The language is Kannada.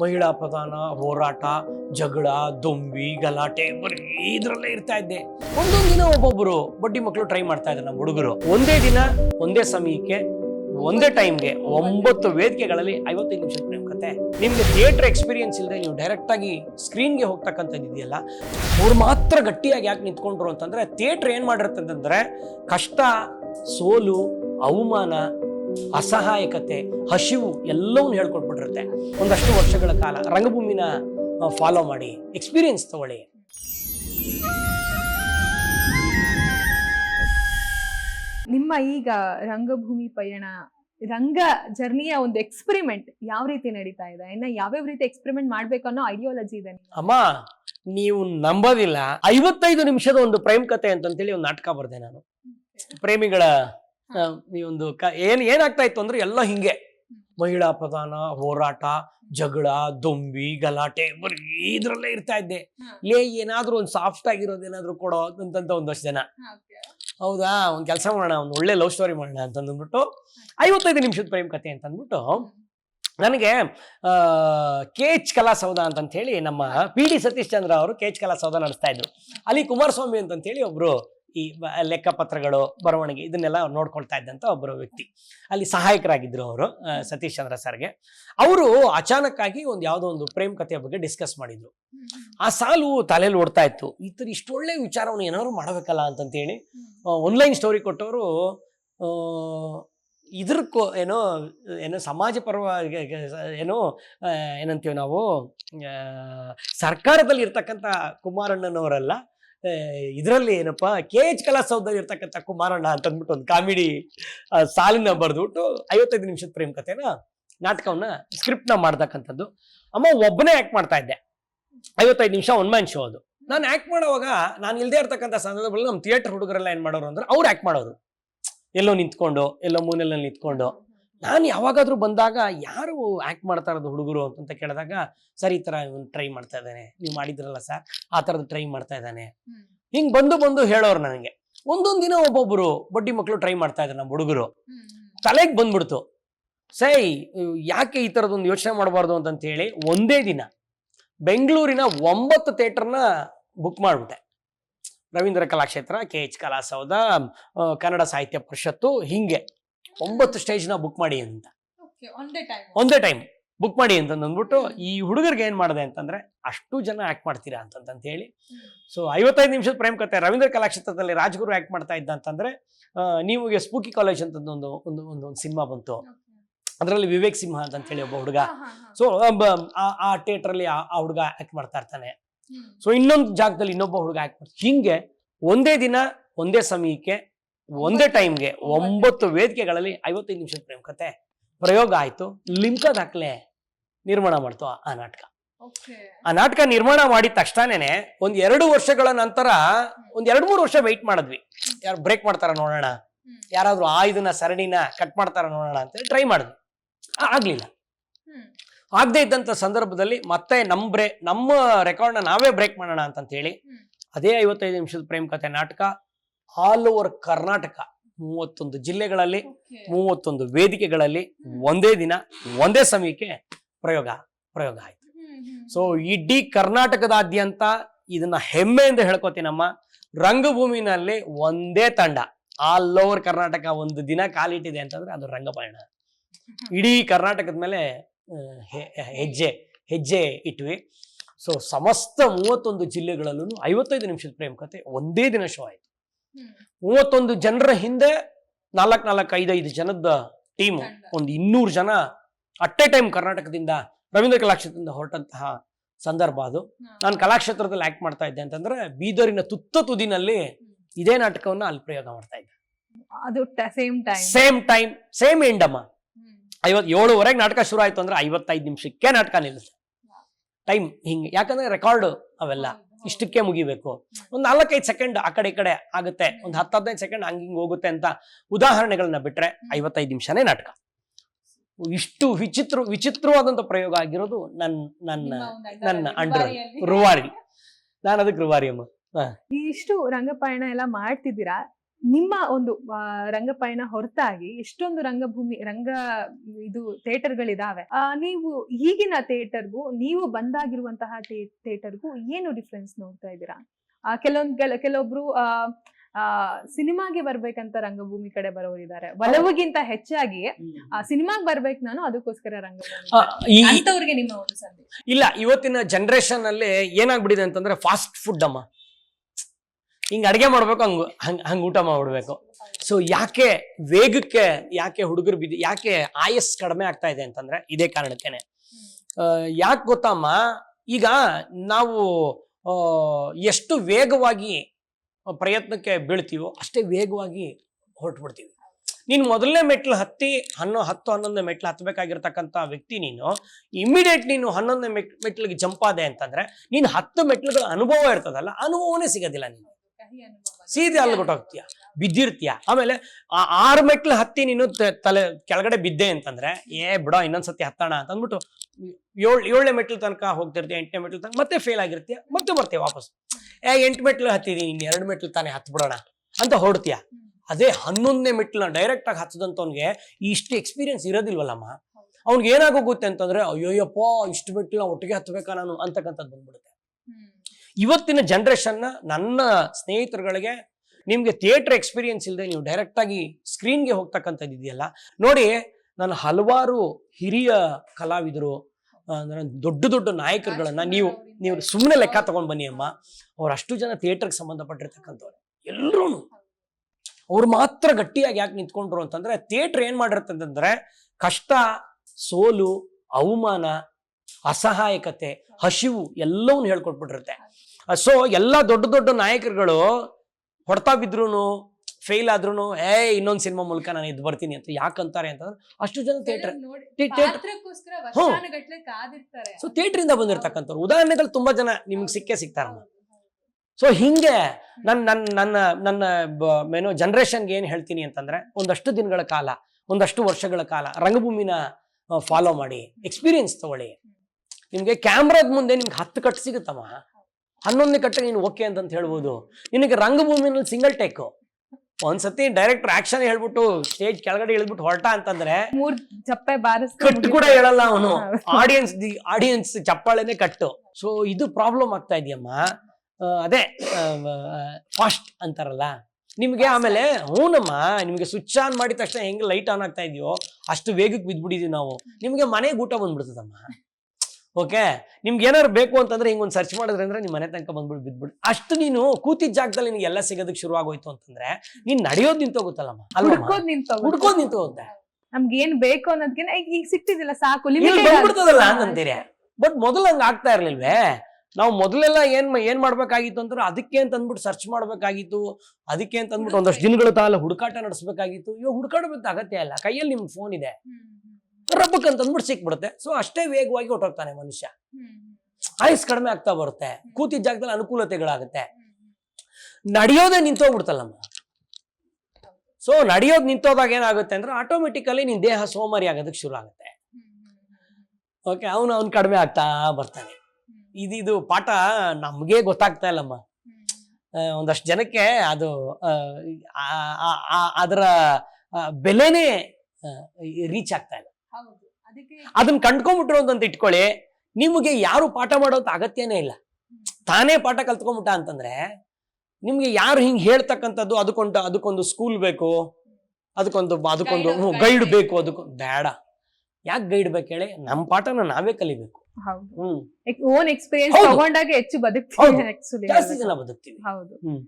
ಮಹಿಳಾ ಪ್ರಧಾನ ಹೋರಾಟ, ಜಗಳ, ದೊಂಬಿ, ಗಲಾಟೆ ಬರೀ ಇದರಲ್ಲೇ ಇರ್ತಾ ಇದ್ದೆ. ಒಂದೊಂದು ದಿನ ಒಬ್ಬೊಬ್ಬರು ಬಡ್ಡಿ ಮಕ್ಕಳು ಟ್ರೈ ಮಾಡ್ತಾ ಇದ್ದಾರೆ ನಮ್ಮ ಹುಡುಗರು. ಒಂದೇ ದಿನ, ಒಂದೇ ಸಮಯಕ್ಕೆ, ಒಂದೇ ಟೈಮ್ಗೆ ಒಂಬತ್ತು ವೇದಿಕೆಗಳಲ್ಲಿ ಐವತ್ತೈದು ನಿಮಿಷ ಪ್ರೇಮ್ ಕತೆ. ನಿಮ್ಗೆ ಥಿಯೇಟರ್ ಎಕ್ಸ್ಪೀರಿಯನ್ಸ್ ಇಲ್ಲದೆ ನೀವು ಡೈರೆಕ್ಟ್ ಆಗಿ ಸ್ಕ್ರೀನ್ಗೆ ಹೋಗ್ತಕ್ಕಂಥದ್ದು ಇದೆಯಲ್ಲ? ಅವ್ರು ಮಾತ್ರ ಗಟ್ಟಿಯಾಗಿ ಯಾಕೆ ನಿಂತ್ಕೊಂಡ್ರು ಅಂತಂದ್ರೆ ಥಿಯೇಟರ್ ಏನು ಮಾಡಿರುತ್ತೆ ಅಂತಂದ್ರೆ ಕಷ್ಟ, ಸೋಲು, ಅವಮಾನ ಅಸಹಾಯಕತೆ ಹಸಿವು ಎಲ್ಲವನ್ನು ಹೇಳ್ಕೊಟ್ಬಿಟ್ಟಿರುತ್ತೆ. ಒಂದಷ್ಟು ವರ್ಷಗಳ ಕಾಲ ರಂಗಭೂಮಿನ ಫಾಲೋ ಮಾಡಿ ಎಕ್ಸ್ಪೀರಿಯನ್ಸ್ ತಗೊಳ್ಳಿ. ನಿಮ್ಮ ಈಗ ರಂಗಭೂಮಿ ಪಯಣ ರಂಗ ಜರ್ನಿಯ ಒಂದು ಎಕ್ಸ್ಪೆರಿಮೆಂಟ್ ಯಾವ ರೀತಿ ನಡೀತಾ ಇದೆ? ಇನ್ನ ಯಾವ್ಯಾವ ರೀತಿ ಎಕ್ಸ್ಪೆರಿಮೆಂಟ್ ಮಾಡ್ಬೇಕು ಅನ್ನೋ ಐಡಿಯಾಲಜಿ ಇದೆ? ಅಮ್ಮ ನೀವು ನಂಬೋದಿಲ್ಲ. ಐವತ್ತೈದು ನಿಮಿಷದ ಒಂದು ಪ್ರೇಮ್ ಕತೆ ಅಂತಂತೇಳಿ ಒಂದು ನಾಟಕ ಬರ್ದೆ ನಾನು. ಪ್ರೇಮಿಗಳ ಈ ಒಂದು ಕ ಏನ್ ಏನಾಗ್ತಾ ಇತ್ತು ಅಂದ್ರೆ ಎಲ್ಲ ಹಿಂಗೆ. ಮಹಿಳಾ ಪ್ರಧಾನ ಹೋರಾಟ ಜಗಳ ದೊಂಬಿ ಗಲಾಟೆ ಬರೀ ಇದ್ರಲ್ಲೇ ಇರ್ತಾ ಇದ್ದೆ. ಲೇ ಏನಾದ್ರೂ ಒಂದು ಸಾಫ್ಟ್ ಆಗಿರೋದು ಏನಾದ್ರೂ ಕೊಡೋ ಅಂತಂತ ಒಂದಷ್ಟು ಜನ. ಹೌದಾ? ಒಂದ್ ಕೆಲಸ ಮಾಡೋಣ ಒಂದು ಒಳ್ಳೆ ಲವ್ ಸ್ಟೋರಿ ಮಾಡೋಣ ಅಂತ ಅಂದ್ಬಿಟ್ಟು ಐವತ್ತೈದು ನಿಮಿಷದ ಪ್ರೇಮ್ ಕತೆ ಅಂತ ಅಂದ್ಬಿಟ್ಟು ನನಗೆ ಕೆಚ್ ಕಲಾಸೌಧ ಅಂತಂತ ಹೇಳಿ ನಮ್ಮ ಪಿ ಡಿ ಸತೀಶ್ ಚಂದ್ರ ಅವರು ಕೆಚ್ ಕಲಾಸೌಧ ನಡೆಸ್ತಾ ಇದ್ರು. ಅಲ್ಲಿ ಕುಮಾರಸ್ವಾಮಿ ಅಂತಂತ ಹೇಳಿ ಒಬ್ರು ಈ ಲೆಕ್ಕಪತ್ರಗಳು, ಬರವಣಿಗೆ ಇದನ್ನೆಲ್ಲ ನೋಡ್ಕೊಳ್ತಾ ಇದ್ದಂಥ ಒಬ್ಬರು ವ್ಯಕ್ತಿ. ಅಲ್ಲಿ ಸಹಾಯಕರಾಗಿದ್ದರು ಅವರು ಸತೀಶ್ ಚಂದ್ರ ಸರ್ಗೆ. ಅವರು ಅಚಾನಕ್ ಒಂದು ಯಾವುದೋ ಒಂದು ಪ್ರೇಮ್ ಕಥೆಯ ಬಗ್ಗೆ ಡಿಸ್ಕಸ್ ಮಾಡಿದ್ರು. ಆ ಸಾಲು ತಲೆಯಲ್ಲಿ ಓಡ್ತಾ ಇತ್ತು. ಈ ಥರ ಇಷ್ಟೊಳ್ಳೆ ವಿಚಾರವನ್ನು ಏನಾದ್ರು ಮಾಡಬೇಕಲ್ಲ ಅಂತಂತೇಳಿ ಆನ್ಲೈನ್ ಸ್ಟೋರಿ ಕೊಟ್ಟವರು ಇದ್ರ ಕೋ ಏನೋ ಏನೋ ಸಮಾಜ ಪರವಾಗಿ ಏನೋ ಏನಂತೀವಿ ನಾವು ಸರ್ಕಾರದಲ್ಲಿ ಇರ್ತಕ್ಕಂಥ ಕುಮಾರಣ್ಣನವರಲ್ಲ ಇದರಲ್ಲಿ ಏನಪ್ಪ, ಕೆ ಎಚ್ ಕಲಾಸೌಧದಲ್ಲಿ ಇರ್ತಕ್ಕಂಥ ಕುಮಾರಣ್ಣ ಅಂತ ಅಂದ್ಬಿಟ್ಟು ಒಂದು ಕಾಮಿಡಿ ಸಾಲಿನ ಬರೆದ್ಬಿಟ್ಟು ಐವತ್ತೈದು ನಿಮಿಷದ ಪ್ರೇಮ್ ಕಥೆನ, ನಾಟಕವನ್ನ ಸ್ಕ್ರಿಪ್ಟ್ನ ಮಾಡ್ತಕ್ಕಂಥದ್ದು. ಅಮ್ಮ ಒಬ್ಬನೇ ಆ್ಯಕ್ಟ್ ಮಾಡ್ತಾ ಇದ್ದೆ. ಐವತ್ತೈದು ನಿಮಿಷ ಒನ್ ಮ್ಯಾನ್ ಶೋ ಅದು. ನಾನು ಆ್ಯಕ್ಟ್ ಮಾಡೋವಾಗ ನಾನು ಇಲ್ಲದೆ ಇರ್ತಕ್ಕಂಥ ಸಂದರ್ಭದಲ್ಲಿ ನಮ್ಮ ಥಿಯೇಟರ್ ಹುಡುಗರೆಲ್ಲ ಏನು ಮಾಡೋರು ಅಂದ್ರೆ ಅವ್ರು ಆ್ಯಕ್ಟ್ ಮಾಡೋರು. ಎಲ್ಲೋ ನಿಂತ್ಕೊಂಡು, ಎಲ್ಲೋ ಮೂನೆಲ್ಲ ನಿಂತ್ಕೊಂಡು ನಾನು ಯಾವಾಗಾದ್ರೂ ಬಂದಾಗ ಯಾರು ಆ್ಯಕ್ಟ್ ಮಾಡ್ತಾ ಇರೋದು ಹುಡುಗರು ಅಂತ ಕೇಳಿದಾಗ ಸರ್ ಈ ಥರ ಇವನು ಟ್ರೈ ಮಾಡ್ತಾ ಇದ್ದಾನೆ. ನೀವು ಮಾಡಿದ್ರಲ್ಲ ಸರ್ ಆ ಥರದ್ದು ಟ್ರೈ ಮಾಡ್ತಾ ಇದ್ದಾನೆ. ಹಿಂಗೆ ಬಂದು ಬಂದು ಹೇಳೋರು ನನಗೆ. ಒಂದೊಂದು ದಿನ ಒಬ್ಬೊಬ್ಬರು ಬಡ್ಡಿ ಮಕ್ಕಳು ಟ್ರೈ ಮಾಡ್ತಾ ಇದ್ದಾರೆ ನಮ್ಮ ಹುಡುಗರು. ತಲೆಗೆ ಬಂದ್ಬಿಡ್ತು. ಸೈ ಯಾಕೆ ಈ ಥರದೊಂದು ಯೋಚನೆ ಮಾಡಬಾರ್ದು ಅಂತಂತ ಹೇಳಿ ಒಂದೇ ದಿನ ಬೆಂಗಳೂರಿನ ಒಂಬತ್ತು ಥಿಯೇಟರ್ನ ಬುಕ್ ಮಾಡಿಬಿಟ್ಟೆ. ರವೀಂದ್ರ ಕಲಾಕ್ಷೇತ್ರ ಕೆ ಎಚ್ ಕಲಾಸೌಧ ಕನ್ನಡ ಸಾಹಿತ್ಯ ಪರಿಷತ್ತು ಹಿಂಗೆ. ಒಂಬತ್ತು ಸ್ಟೇಜ್ನ ಬುಕ್ ಮಾಡಿ ಅಂತ. ಒಂದೇ ಟೈಮ್ ಬುಕ್ ಮಾಡಿ ಅಂತ ಅಂದ್ಬಿಟ್ಟು ಈ ಹುಡುಗರಿಗೆ ಏನು ಮಾಡಿದೆ ಅಂತಂದ್ರೆ ಅಷ್ಟು ಜನ ಆಕ್ಟ್ ಮಾಡ್ತೀರಾ ಅಂತಂತ ಹೇಳಿ. ಸೊ ಐವತ್ತೈದು ನಿಮಿಷದ ಪ್ರೇಮ್ ಕತೆ ರವೀಂದ್ರ ಕಲಾಕ್ಷೇತ್ರದಲ್ಲಿ ರಾಜ್ಗುರು ಆಕ್ಟ್ ಮಾಡ್ತಾ ಇದ್ದ ಅಂತಂದ್ರೆ ನೀವು ಸ್ಪೂಕಿ ಕಾಲೇಜ್ ಅಂತ ಒಂದು ಒಂದು ಒಂದು ಒಂದು ಸಿನಿಮಾ ಬಂತು. ಅದರಲ್ಲಿ ವಿವೇಕ್ ಸಿಂಹ ಅಂತ ಹೇಳಿ ಒಬ್ಬ ಹುಡುಗ. ಸೊ ಆ ಥಿಯೇಟರ್ ಅಲ್ಲಿ ಆ ಹುಡುಗ ಆಕ್ಟ್ ಮಾಡ್ತಾ ಇರ್ತಾನೆ. ಸೊ ಇನ್ನೊಂದು ಜಾಗದಲ್ಲಿ ಇನ್ನೊಬ್ಬ ಹುಡುಗ ಆಕ್ಟ್ ಮಾಡ್ತಾರೆ ಹಿಂಗೆ ಒಂದೇ ದಿನ ಒಂದೇ ಸಮಯಕ್ಕೆ ಒಂದೇ ಟೈಮ್ಗೆ ಒಂಬತ್ತು ವೇದಿಕೆಗಳಲ್ಲಿ ಐವತ್ತೈದು ನಿಮಿಷದ ಪ್ರೇಮ ಕತೆ. ಪ್ರಯೋಗ ಆಯ್ತು ಲಿಂಕ ದಾಖಲೆ ನಿರ್ಮಾಣ ಮಾಡ್ತು ಆ- ನಾಟಕ. ಆ ನಾಟಕ ನಿರ್ಮಾಣ ಮಾಡಿದ ತಕ್ಷಣನೇ ಒಂದ್ ಎರಡು ವರ್ಷಗಳ ನಂತರ ಒಂದ್ ಎರಡ್ ಮೂರು ವರ್ಷ ವೆಯ್ಟ್ ಮಾಡಿದ್ವಿ. ಯಾರು ಬ್ರೇಕ್ ಮಾಡ್ತಾರ ನೋಡೋಣ. ಯಾರಾದ್ರೂ ಆ ಇದನ್ನ ಸರಣಿನ ಕಟ್ ಮಾಡ್ತಾರ ನೋಡೋಣ ಅಂತ ಟ್ರೈ ಮಾಡಿದ್ವಿ. ಆಗ್ಲಿಲ್ಲ. ಆಗದೆ ಇದ್ದಂತ ಸಂದರ್ಭದಲ್ಲಿ ಮತ್ತೆ ನಮ್ ಬ್ರೇ ನಮ್ಮ ರೆಕಾರ್ಡ್ನ ನಾವೇ ಬ್ರೇಕ್ ಮಾಡೋಣ ಅಂತ ಹೇಳಿ ಅದೇ ಐವತ್ತೈದು ನಿಮಿಷದ ಪ್ರೇಮ್ ಕತೆ ನಾಟಕ. ಆಲ್ ಓವರ್ ಕರ್ನಾಟಕ ಮೂವತ್ತೊಂದು ಜಿಲ್ಲೆಗಳಲ್ಲಿ ಮೂವತ್ತೊಂದು ವೇದಿಕೆಗಳಲ್ಲಿ ಒಂದೇ ದಿನ ಒಂದೇ ಸಮಯಕ್ಕೆ ಪ್ರಯೋಗ ಪ್ರಯೋಗ ಆಯ್ತು. ಸೊ ಇಡೀ ಕರ್ನಾಟಕದಾದ್ಯಂತ ಇದನ್ನ ಹೆಮ್ಮೆಯಿಂದ ಹೇಳ್ಕೊತೀನಮ್ಮ. ರಂಗಭೂಮಿನಲ್ಲಿ ಒಂದೇ ತಂಡ. ಆಲ್ ಓವರ್ ಕರ್ನಾಟಕ ಒಂದು ದಿನ ಕಾಲಿಟ್ಟಿದೆ ಅಂತಂದ್ರೆ ಅದು ರಂಗಪಯಣ. ಇಡೀ ಕರ್ನಾಟಕದ ಮೇಲೆ ಹೆಜ್ಜೆ ಹೆಜ್ಜೆ ಇಟ್ವಿ. ಸೊ ಸಮಸ್ತ ಮೂವತ್ತೊಂದು ಜಿಲ್ಲೆಗಳಲ್ಲೂ ಐವತ್ತೈದು ನಿಮಿಷದ ಪ್ರೇಮ್ ಕತೆ ಒಂದೇ ದಿನ ಶೋ ಆಯ್ತು. ಮೂವತ್ತೊಂದು ಜನರ ಹಿಂದೆ ನಾಲ್ಕು ನಾಲ್ಕು ಐದೈದು ಜನದ ಟೀಮ್ ಒಂದು ಇನ್ನೂರು ಜನ ಅಟ್ ಎ ಟೈಮ್ ಕರ್ನಾಟಕದಿಂದ ರವೀಂದ್ರ ಕಲಾಕ್ಷೇತ್ರದಿಂದ ಹೊರಟಂತಹ ಸಂದರ್ಭ ಅದು. ನಾನು ಕಲಾಕ್ಷೇತ್ರದಲ್ಲಿ ಆಕ್ಟ್ ಮಾಡ್ತಾ ಇದ್ದೆ ಅಂತಂದ್ರೆ ಬೀದರಿನ ತುತ್ತ ತುದಿನಲ್ಲಿ ಇದೇ ನಾಟಕವನ್ನ ಅಲ್ಲಿ ಪ್ರಯೋಗ ಮಾಡ್ತಾ ಇದ್ದೆ. ಅದು same time same time same ಎಂಡಮ್ಮ ಐವತ್ ಏಳುವರೆಗೆ ನಾಟಕ ಶುರು ಆಯ್ತು ಅಂದ್ರೆ ಐವತ್ತೈದು ನಿಮಿಷಕ್ಕೆ ನಾಟಕ ನಿಲ್ಲಿಸ ಟೈಮ್ ಹಿಂಗೆ ಯಾಕಂದ್ರೆ ರೆಕಾರ್ಡ್ ಅವೆಲ್ಲ. ಇಷ್ಟಕ್ಕೆ ಮುಗಿಬೇಕು. ಒಂದ್ ನಾಲ್ಕೈದು ಸೆಕೆಂಡ್ ಆ ಕಡೆ ಈ ಕಡೆ ಆಗುತ್ತೆ. ಒಂದು ಹತ್ತು ಹದಿನೈದು ಸೆಕೆಂಡ್ ಹಂಗ್ ಹಿಂಗ್ ಹೋಗುತ್ತೆ ಅಂತ ಉದಾಹರಣೆಗಳನ್ನ ಬಿಟ್ರೆ ಐವತ್ತೈದು ನಿಮಿಷನೇ ನಾಟಕ. ಇಷ್ಟು ವಿಚಿತ್ರ ವಿಚಿತ್ರವಾದಂತ ಪ್ರಯೋಗ ಆಗಿರೋದು ನನ್ನ ನನ್ನ ನನ್ನ ಅಂಡರ್ ರುವಾರಿ. ನಾನು ಅದಕ್ಕೆ ರುವಾರಿ ಅಮ್ಮ. ಇಷ್ಟು ರಂಗಪಯಣ ಎಲ್ಲ ಮಾಡ್ತಿದ್ದೀರಾ? ನಿಮ್ಮ ಒಂದು ರಂಗಪಯಣ ಹೊರತಾಗಿ ಎಷ್ಟೊಂದು ರಂಗಭೂಮಿ ರಂಗ ಇದು ಥಿಯೇಟರ್ಗಳಿದಾವೆ. ಆ, ನೀವು ಈಗಿನ ಥಿಯೇಟರ್ಗೂ ನೀವು ಬಂದಾಗಿರುವಂತಹ ಥಿಯೇಟರ್ಗೂ ಏನು ಡಿಫ್ರೆನ್ಸ್ ನೋಡ್ತಾ ಇದ್ದೀರಾ? ಕೆಲವೊಂದ್ ಕೆಲ ಕೆಲವೊಬ್ರು ಆ, ಆ, ಸಿನಿಮಾಗೆ ಬರ್ಬೇಕಂತ ರಂಗಭೂಮಿ ಕಡೆ ಬರೋರಿದ್ದಾರೆ. ಒಲವುಗಿಂತ ಹೆಚ್ಚಾಗಿ ಆ ಸಿನಿಮಾಗ್ ಬರ್ಬೇಕು ನಾನು ಅದಕ್ಕೋಸ್ಕರ ರಂಗಭೂಮಿ ನಿಮ್ಮ ಒಂದು ಸಂದೇಶ. ಇಲ್ಲ ಇವತ್ತಿನ ಜನರೇಷನ್ ಅಲ್ಲಿ ಏನಾಗ್ಬಿಟ್ಟಿದೆ ಅಂತಂದ್ರೆ ಫಾಸ್ಟ್ ಫುಡ್ ಅಮ್ಮ. ಹಿಂಗ್ ಅಡುಗೆ ಮಾಡ್ಬೇಕು, ಹಂಗ, ಹಂಗೆ ಹಂಗೆ ಊಟ ಮಾಡ್ಬಿಡ್ಬೇಕು. ಸೊ ಯಾಕೆ ವೇಗಕ್ಕೆ, ಯಾಕೆ ಹುಡುಗರು ಬಿದ್ದು, ಯಾಕೆ ಆಯಸ್ ಕಡಿಮೆ ಆಗ್ತಾ ಇದೆ ಅಂತಂದ್ರೆ ಇದೇ ಕಾರಣಕ್ಕೇನೆ. ಯಾಕೆ ಗೊತ್ತಮ್ಮ? ಈಗ ನಾವು ಎಷ್ಟು ವೇಗವಾಗಿ ಪ್ರಯತ್ನಕ್ಕೆ ಬೀಳ್ತೀವೋ ಅಷ್ಟೇ ವೇಗವಾಗಿ ಹೊರಟ್ಬಿಡ್ತೀವಿ. ನೀನು ಮೊದಲನೇ ಮೆಟ್ಲು ಹತ್ತಿ, ಹನ್ನೊ, ಹತ್ತು ಹನ್ನೊಂದನೇ ಮೆಟ್ಲು ಹತ್ತಬೇಕಾಗಿರ್ತಕ್ಕಂಥ ವ್ಯಕ್ತಿ ನೀನು ಇಮಿಡಿಯೇಟ್ ನೀನು ಹನ್ನೊಂದನೇ ಮೆಟ್, ಮೆಟ್ಲಿಗೆ ಜಂಪ್ ಆದೆ ಅಂತಂದ್ರೆ, ನೀನು ಹತ್ತು ಮೆಟ್ಲುಗಳ ಅನುಭವ ಇರ್ತದಲ್ಲ, ಅನುಭವನೇ ಸಿಗೋದಿಲ್ಲ ನೀನು ಸೀದೆ ಅಲ್ಲಿ ಹೋಗ್ತೀಯ ಬಿದ್ದಿರ್ತೀಯ? ಆಮೇಲೆ ಆ ಆರು ಮೆಟ್ಲು ಹತ್ತಿ ನೀನು ತಲೆ ಕೆಳಗಡೆ ಬಿದ್ದೆ ಅಂತಂದ್ರೆ ಏ ಬಿಡ ಇನ್ನೊಂದ್ಸತಿ ಹತ್ತೋಣ ಅಂತ ಅಂದ್ಬಿಟ್ಟು ಏಳ್ ಏಳನೇ ಮೆಟ್ಲು ತನಕ ಹೋಗ್ತಿರ್ತೀಯ ಎಂಟನೇ ಮೆಟ್ಲು ತನಕ ಮತ್ತೆ ಫೇಲ್ ಆಗಿರ್ತೀಯ ಮತ್ತೆ ಬರ್ತೀಯ ವಾಪಸ್. ಏ ಎಂಟು ಮೆಟ್ಲು ಹತ್ತಿದೀನಿ ಇನ್ನು ಎರಡು ಮೆಟ್ಲು ತಾನೇ ಹತ್ತು ಬಿಡೋಣ ಅಂತ ಹೊರಡ್ತೀಯ? ಅದೇ ಹನ್ನೊಂದನೇ ಮೆಟ್ಲನ್ನ ಡೈರೆಕ್ಟ್ ಆಗಿ ಹತ್ತದಂತವ್ನಿಗೆ ಇಷ್ಟು ಎಕ್ಸ್ಪೀರಿಯನ್ಸ್ ಇರೋದಿಲ್ವಲ್ಲಮ್ಮ? ಅವ್ನಿಗೆ ಏನಾಗೋಗುತ್ತೆ ಅಂತಂದ್ರೆ ಅಯ್ಯೋಯ್ಯಪ್ಪ ಇಷ್ಟು ಮೆಟ್ಲು ಒಟ್ಟಿಗೆ ಹತ್ಬೇಕಾ ನಾನು? ಅಂತಕ್ಕಂಥದ್ದು ಬಂದ್ಬಿಡುತ್ತೆ. ಇವತ್ತಿನ ಜನ್ರೇಷನ್ನ ನನ್ನ ಸ್ನೇಹಿತರುಗಳಿಗೆ ನಿಮಗೆ ಥಿಯೇಟರ್ ಎಕ್ಸ್ಪೀರಿಯನ್ಸ್ ಇಲ್ಲದೆ ನೀವು ಡೈರೆಕ್ಟ್ ಆಗಿ ಸ್ಕ್ರೀನ್ಗೆ ಹೋಗ್ತಕ್ಕಂಥದ್ದು ಇದೆಯಲ್ಲ? ನೋಡಿ ನಾನು ಹಲವಾರು ಹಿರಿಯ ಕಲಾವಿದರು ದೊಡ್ಡ ದೊಡ್ಡ ನಾಯಕರುಗಳನ್ನ ನೀವು ನೀವು ಸುಮ್ಮನೆ ಲೆಕ್ಕ ತಗೊಂಡು ಬನ್ನಿ ಅಮ್ಮ. ಅವ್ರು ಅಷ್ಟು ಜನ ಥಿಯೇಟರ್ಗೆ ಸಂಬಂಧಪಟ್ಟಿರ್ತಕ್ಕಂಥವ್ರು. ಎಲ್ಲರೂ. ಅವ್ರು ಮಾತ್ರ ಗಟ್ಟಿಯಾಗಿ ಯಾಕೆ ನಿಂತ್ಕೊಂಡ್ರು ಅಂತಂದ್ರೆ ಥಿಯೇಟರ್ ಏನ್ ಮಾಡಿರ್ತದಂದ್ರೆ, ಕಷ್ಟ, ಸೋಲು, ಅವಮಾನ, ಅಸಹಾಯಕತೆ, ಹಸಿವು ಎಲ್ಲವನ್ನು ಹೇಳ್ಕೊಟ್ಬಿಟ್ಟಿರುತ್ತೆ. ಸೊ ಎಲ್ಲ ದೊಡ್ಡ ದೊಡ್ಡ ನಾಯಕರುಗಳು ಹೊಡ್ತಾ ಬಿದ್ರು ಫೇಲ್ ಆದ್ರೂ ಏ ಇನ್ನೊಂದು ಸಿನಿಮಾ ಮೂಲಕ ನಾನು ಇದು ಬರ್ತೀನಿ ಅಂತ ಯಾಕಂತಾರೆ ಅಂತಂದ್ರೆ ಅಷ್ಟು ಜನ ಥಿಯೇಟರ್ ಸೊ ಥಿಯೇಟರ್ ಇಂದ ಬಂದಿರತಕ್ಕಂಥವ್ರು. ಉದಾಹರಣೆಗಳು ತುಂಬಾ ಜನ ನಿಮ್ಗೆ ಸಿಕ್ಕೇ ಸಿಗ್ತಾರಮ್ಮ ಸೊ ಹಿಂಗೆ ನನ್ನ ನನ್ನ ನನ್ನ ನನ್ನ ಏನೋ ಜನ್ರೇಷನ್ಗೆ ಏನು ಹೇಳ್ತೀನಿ ಅಂತಂದ್ರೆ ಒಂದಷ್ಟು ದಿನಗಳ ಕಾಲ ಒಂದಷ್ಟು ವರ್ಷಗಳ ಕಾಲ ರಂಗಭೂಮಿನ ಫಾಲೋ ಮಾಡಿ ಎಕ್ಸ್ಪೀರಿಯನ್ಸ್ ತಗೊಳ್ಳಿ. ನಿಮಗೆ ಕ್ಯಾಮ್ರಾದ ಮುಂದೆ ನಿಮ್ಗೆ ಹತ್ತು ಕಟ್ ಸಿಗುತ್ತಮ್ಮ. ಹನ್ನೊಂದನೇ ಕಟ್ಟೆ ನೀನು ಓಕೆ ಅಂತ ಹೇಳ್ಬೋದು. ನಿನಗೆ ರಂಗಭೂಮಿನಲ್ಲಿ ಸಿಂಗಲ್ ಟೇಕು ಒಂದ್ಸತಿ ಡೈರೆಕ್ಟರ್ ಆಕ್ಷನ್ ಹೇಳ್ಬಿಟ್ಟು ಸ್ಟೇಜ್ ಕೆಳಗಡೆ ಇಳಿದ್ಬಿಟ್ಟು ಹೊರಟ ಅಂತಂದ್ರೆ ಮೂರ್ ಚಪ್ಪೆ ಬಾರಿಸ್ ಕಟ್ ಕೂಡ ಹೇಳಲ್ಲ ಅವನು. ಆಡಿಯನ್ಸ್ ದಿ ಆಡಿಯನ್ಸ್ ಚಪ್ಪಾಳೆನೆ ಕಟ್ಟು ಸೊ ಇದು ಪ್ರಾಬ್ಲಮ್ ಆಗ್ತಾ ಇದೆಯಮ್ಮ. ಅದೇ ಫಾಸ್ಟ್ ಅಂತಾರಲ್ಲ. ನಿಮ್ಗೆ ಆಮೇಲೆ ಹೂನಮ್ಮ ನಿಮ್ಗೆ ಸ್ವಿಚ್ ಆನ್ ಮಾಡಿದ ತಕ್ಷಣ ಹೆಂಗೆ ಲೈಟ್ ಆನ್ ಆಗ್ತಾ ಇದೆಯೋ ಅಷ್ಟು ವೇಗಕ್ಕೆ ಬಿದ್ದ್ಬಿಟ್ಟಿದೀವಿ ನಾವು. ನಿಮ್ಗೆ ಮನೆಗೆ ಊಟ ಬಂದ್ಬಿಡ್ತದಮ್ಮ. ಓಕೆ ನಿಮ್ಗೆ ಏನಾದ್ರು ಬೇಕು ಅಂತಂದ್ರೆ ಹಿಂಗ್ ಒಂದು ಸರ್ಚ್ ಮಾಡಿದ್ರೆ ಅಂದ್ರೆ ನಿಮ್ಮ ಮನೆ ತನಕ ಬಂದ್ಬಿಟ್ಟು ಬಿದ್ಬಿಡು ಅಷ್ಟು ನೀನು ಕೂತಿದ್ದ ಜಾಗದಲ್ಲಿ ನಿನ್ಗೆ ಎಲ್ಲ ಸಿಗೋದಕ್ಕೆ ಶುರು ಆಗೋಯ್ತು ಅಂತಂದ್ರೆ ನೀನ್ ನಡೆಯೋದ್ ನಿಂತೋಗುತ್ತಲ್ಲಮ್ಮ ಹುಡ್ಕೋದ್ ನಿಂತ ಹುಡ್ಕೋದ್ ನಿಂತೋಗುತ್ತೆ ನಮ್ಗೆ ಏನ್ ಬೇಕು ಅನ್ನೋದ್ಕಿಂತ ಈಗ ಸಿಕ್ತಿದಿಲ್ಲ ಸಾಕು ಬಂದ್ಬಿಡ್ತದಲ್ಲ ಅಂತೀರಿ ಬಟ್ ಮೊದಲು ಹಂಗ ಆಗ್ತಾ ಇರ್ಲಿಲ್ವೇ? ನಾವು ಮೊದಲೆಲ್ಲ ಏನ್ ಏನ್ ಮಾಡ್ಬೇಕಾಗಿತ್ತು ಅಂದ್ರೆ ಅದಕ್ಕೆ ಅಂತ ಅಂದ್ಬಿಟ್ಟು ಸರ್ಚ್ ಮಾಡ್ಬೇಕಾಗಿತ್ತು ಅದಕ್ಕೆ ಅಂತ ಅಂದ್ಬಿಟ್ಟು ಒಂದಷ್ಟು ದಿನಗಳ ತಾಲ ಹುಡುಕಾಟ ನಡೆಸಬೇಕಾಗಿತ್ತು. ಇವಾಗ ಹುಡುಕಾಡಬೇಕು ಅಗತ್ಯ ಇಲ್ಲ. ಕೈಯಲ್ಲಿ ನಿಮ್ ಫೋನ್ ಇದೆ. ಹ್ಮ್, ಹ್ಮ್, ರಬ್ಬಕ್ ಅಂತ ಅಂದ್ಬಿಟ್ಟು ಸಿಕ್ಬಿಡುತ್ತೆ. ಸೊ ಅಷ್ಟೇ ವೇಗವಾಗಿ ಹೊಟ್ಟೋಗ್ತಾನೆ ಮನುಷ್ಯ. ಆಯುಸ್ ಕಡಿಮೆ ಆಗ್ತಾ ಬರುತ್ತೆ. ಕೂತಿದ್ದ ಜಾಗದಲ್ಲಿ ಅನುಕೂಲತೆಗಳಾಗುತ್ತೆ. ನಡೆಯೋದೇ ನಿಂತೋಗ್ಬಿಡ್ತಲ್ಲಮ್ಮ ಸೊ ನಡೆಯೋದು ನಿಂತೋದಾಗ ಏನಾಗುತ್ತೆ ಅಂದ್ರೆ ಆಟೋಮೆಟಿಕಲಿ ನಿನ್ ದೇಹ ಸೋಮಾರಿ ಆಗೋದಕ್ಕೆ ಶುರು ಆಗುತ್ತೆ ಓಕೆ ಅವನು ಅವ್ನು ಕಡಿಮೆ ಆಗ್ತಾ ಬರ್ತಾನೆ. ಇದು ಪಾಠ ನಮಗೆ ಗೊತ್ತಾಗ್ತಾ ಇಲ್ಲಮ್ಮ ಒಂದಷ್ಟು ಜನಕ್ಕೆ ಅದು ಅದರ ಬೆಲೆನೇ ರೀಚ್ ಆಗ್ತಾ ಇಲ್ಲ. ಅದನ್ನ ಕಂಡ್ಕೊಂಡ್ಬಿಟ್ರು ಅಂತ ಇಟ್ಕೊಳ್ಳಿ. ನಿಮಗೆ ಯಾರು ಪಾಠ ಮಾಡೋಂತ ಅಗತ್ಯನೇ ಇಲ್ಲ. ತಾನೇ ಪಾಠ ಕಲ್ತ್ಕೊಂಡ್ಬಿಟ್ಟ ಅಂತಂದ್ರೆ ನಿಮ್ಗೆ ಯಾರು ಹಿಂಗ್ ಹೇಳ್ತಕ್ಕಂಥದ್ದು ಅದಕ್ಕೊಂದು ಅದಕ್ಕೊಂದು ಸ್ಕೂಲ್ ಬೇಕು ಅದಕ್ಕೊಂದು ಅದಕ್ಕೊಂದು ಗೈಡ್ ಬೇಕು. ಅದಕ್ಕೊಂದು ಬೇಡ. ಯಾಕೆ ಗೈಡ್ ಬೇಕು ಹೇಳಿ? ನಮ್ಮ ಪಾಠನ ನಾವೇ ಕಲಿಬೇಕು. ಓನ್ ಎಕ್ಸ್ಪೀರಿಯನ್ಸ್ ತಗೊಂಡಾಗ ಹೆಚ್ಚು. ಬದುಕ್ತೀವಿ ಜಾಸ್ತಿ ಜನ ಬದುಕ್ತೀವಿ. ಹೌದು. ಹ್ಮ್.